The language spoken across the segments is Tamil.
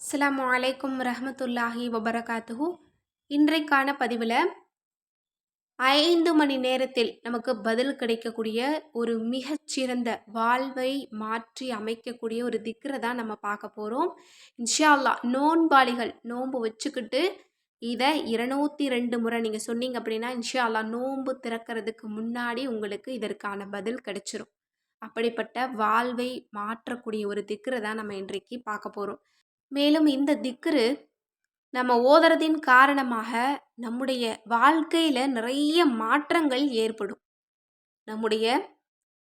அஸ்லாம் அலைக்கும் ரஹமத்துல்லாஹி வபரகாத்துஹு. இன்றைக்கான பதிவில் ஐந்து மணி நேரத்தில் நமக்கு பதில் கிடைக்கக்கூடிய ஒரு மிகச்சிறந்த வாழ்வை மாற்றி அமைக்கக்கூடிய ஒரு திக்கரை தான் நம்ம பார்க்க போகிறோம் இன்ஷா அல்லாஹ் நோன்பாளிகள் நோன்பு வச்சுக்கிட்டு இதை இருநூத்தி ரெண்டு முறை நீங்கள் சொன்னீங்க அப்படின்னா இன்ஷா அல்லாஹ் நோன்பு திறக்கிறதுக்கு முன்னாடி உங்களுக்கு இதற்கான பதில் கிடைச்சிரும். அப்படிப்பட்ட வாழ்வை மாற்றக்கூடிய ஒரு திக்கரை தான் நம்ம இன்றைக்கு பார்க்க போகிறோம் மேலும் இந்த திக்ரு நம்ம ஓதுறதின் காரணமாக நம்முடைய வாழ்க்கையில் நிறைய மாற்றங்கள் ஏற்படும். நம்முடைய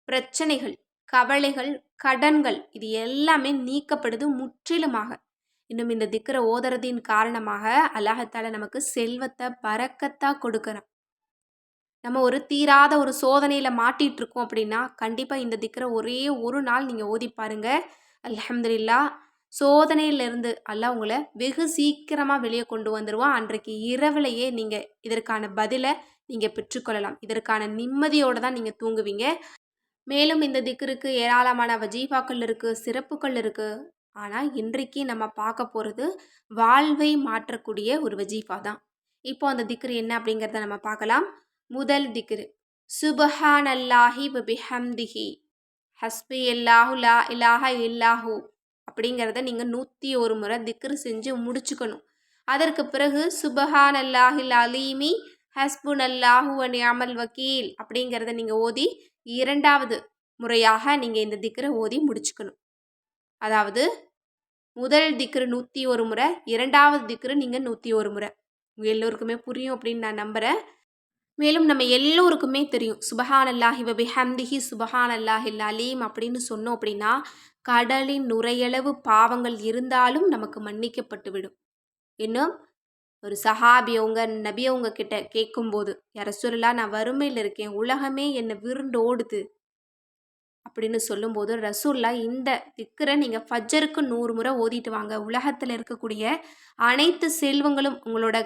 பிரச்சனைகள் கவலைகள் கடன்கள் இது எல்லாமே நீக்கப்படுது முற்றிலுமாக. இன்னும் இந்த திக்கரை ஓதுறதின் காரணமாக அல்லாஹத்தால நமக்கு செல்வத்தை பறக்கத்தா கொடுக்குறான். நம்ம ஒரு தீராத ஒரு சோதனையில் மாட்டிகிட்டு இருக்கோம் அப்படின்னா கண்டிப்பாக இந்த திக்கரை ஒரே ஒரு நாள் நீங்கள் ஓதி பாருங்கள் அலமதுல்லா சோதனையிலிருந்து அல்லாஹ் உங்களை வெகு சீக்கிரமாக வெளியே கொண்டு வந்துடுவான் அன்றைக்கு இரவுலையே நீங்கள் இதற்கான பதிலை நீங்கள் பெற்றுக்கொள்ளலாம். இதற்கான நிம்மதியோடு தான் நீங்கள் தூங்குவீங்க. மேலும் இந்த திக்கருக்கு ஏராளமான வஜீஃபாக்கள் இருக்குது சிறப்புகள் இருக்குது ஆனால் இன்றைக்கு நம்ம பார்க்க போகிறது வாழ்வை மாற்றக்கூடிய ஒரு வஜீஃபா தான். இப்போ அந்த திக்ரு என்ன அப்படிங்கிறத நம்ம பார்க்கலாம். முதல் திக்ரு சுபஹான் அல்லாஹி பிஹம்திஹி. ஹஸ்பி அல்லாஹு லா இலாஹ இல்லாஹூ. அப்படிங்கிறத நீங்கள் நூற்றி ஒரு முறை திக்ரு செஞ்சு முடிச்சுக்கணும். அதற்கு பிறகு சுபஹான் அல்லாஹில் அலீமி ஹஸ்புன் அல்லாஹு அமல் வக்கீல் அப்படிங்கிறத நீங்கள் ஓதி இரண்டாவது முறையாக நீங்கள் இந்த திக்ரை ஓதி முடிச்சுக்கணும். அதாவது முதல் திக்ரு நூற்றி ஒரு முறை இரண்டாவது திக்ரு நீங்கள் நூற்றி ஒரு முறை. உங்கள் எல்லோருக்குமே புரியும் அப்படின்னு நான் நம்புகிறேன் மேலும் நம்ம எல்லோருக்குமே தெரியும். சுபஹான் அல்லாஹி வபி ஹம்திஹி சுபஹான் அல்லாஹில் அலீம் அப்படின்னு சொன்னோம் அப்படின்னா கடலின் நுரையளவு பாவங்கள் இருந்தாலும் நமக்கு மன்னிக்கப்பட்டு விடும். இன்னும் ஒரு சஹாபியவங்க நபியவங்க கிட்ட கேட்கும்போது யார நான் வறுமையில் இருக்கேன். உலகமே என்னை விருண்டு ஓடுது. அப்படின்னு சொல்லும்போது ரசூல்லா இந்த திக்கரை நீங்கள் ஃபஜ்ஜருக்கு நூறு முறை ஓதிட்டு வாங்க. உலகத்தில் இருக்கக்கூடிய அனைத்து செல்வங்களும் உங்களோட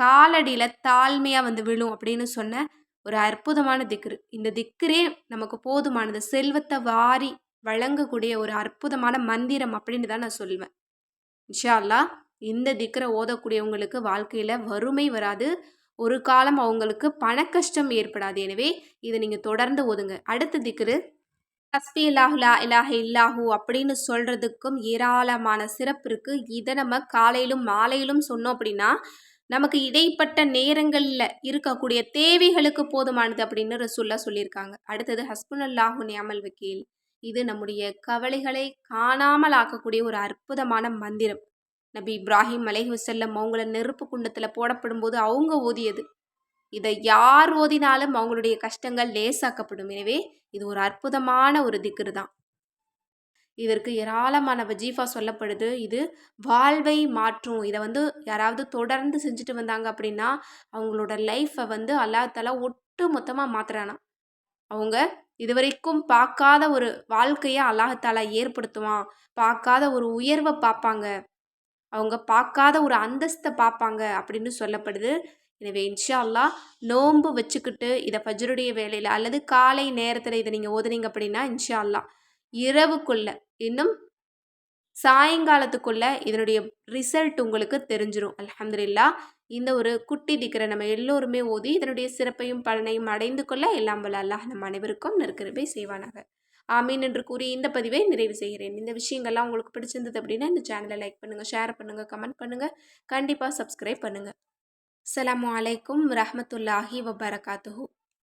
காலடியில் தாழ்மையாக வந்து விழும் அப்படின்னு சொன்ன ஒரு அற்புதமான திக்ரு. இந்த திக்ரே நமக்கு போதுமானது. செல்வத்தை வாரி வழங்கக்கூடிய ஒரு அற்புதமான மந்திரம் அப்படின்னு தான் நான் சொல்லுவேன். இன்ஷா அல்லா இந்த திக்கரை ஓதக்கூடியவங்களுக்கு வாழ்க்கையில் வறுமை வராது. ஒரு காலம் அவங்களுக்கு பண கஷ்டம் ஏற்படாது. எனவே இதை நீங்கள் தொடர்ந்து ஓதுங்க. அடுத்த திக்ரு ஹஸ்பி இல்லாஹுலா இலாஹ இல்லாஹூ அப்படின்னு சொல்கிறதுக்கும் ஏராளமான சிறப்பு இருக்குது இதை நம்ம காலையிலும் மாலையிலும் சொன்னோம் அப்படின்னா நமக்கு இடைப்பட்ட நேரங்களில் இருக்கக்கூடிய தேவைகளுக்கு போதுமானது அப்படின்னு ரசுல்லா சொல்லியிருக்காங்க. அடுத்தது ஹஸ்புன் அல்லாஹு நியாமல் வக்கீல். இது நம்முடைய கவலைகளை காணாமல் ஆக்கக்கூடிய ஒரு அற்புதமான மந்திரம். நபி இப்ராஹிம் அலைஹி வசல்லம் அவங்கள நெருப்பு குண்டத்தில் போடப்படும் போது அவங்க ஓதியது. இதை யார் ஓதினாலும் அவங்களுடைய கஷ்டங்கள் லேசாக்கப்படும். எனவே இது ஒரு அற்புதமான ஒரு திக்ரு தான் இதற்கு ஏராளமான வஜீஃபா சொல்லப்படுது. இது வாழ்வை மாற்றும். இதை வந்து யாராவது தொடர்ந்து செஞ்சுட்டு வந்தாங்க அப்படின்னா அவங்களோட லைஃப்பை வந்து அல்லாத்தால ஒட்டு மொத்தமாக மாத்துறானா? அவங்க இதுவரைக்கும் பார்க்காத ஒரு வாழ்க்கையை அல்லாஹத்தாலா ஏற்படுத்துவான். பார்க்காத ஒரு உயர்வை பார்ப்பாங்க. அவங்க பார்க்காத ஒரு அந்தஸ்தை பார்ப்பாங்க அப்படின்னு சொல்லப்படுது. எனவே இன்ஷா அல்லா நோன்பு வச்சுக்கிட்டு இதை ஃபஜ்ருடைய வேலையில் அல்லது காலை நேரத்தில் இதை நீங்கள் ஓதுனீங்க அப்படின்னா இன்ஷா அல்லா இரவுக்குள்ள இன்னும் சாயங்காலத்துக்குள்ள இதனுடைய ரிசல்ட் உங்களுக்கு தெரிஞ்சிடும் அலமதுல்லா இந்த ஒரு குட்டி திக்கிற நம்ம எல்லோருமே ஓதி இதனுடைய சிறப்பையும் பலனையும் அடைந்து கொள்ள எல்லாம் வல்ல அல்லாஹ் நம் அனைவருக்கும் நெருக்கிறபை செய்வானாக. ஆமீன் என்று கூறி இந்த பதிவை நிறைவு செய்கிறேன். இந்த விஷயங்கள்லாம் உங்களுக்கு பிடிச்சிருந்தது அப்படின்னா இந்த சேனலை லைக் பண்ணுங்கள் ஷேர் பண்ணுங்கள் கமெண்ட் பண்ணுங்கள் கண்டிப்பாக சப்ஸ்கிரைப் பண்ணுங்கள் அலாம் வலைக்கம் ரஹமத்துல்லாஹி வபரகாத்துஹூ.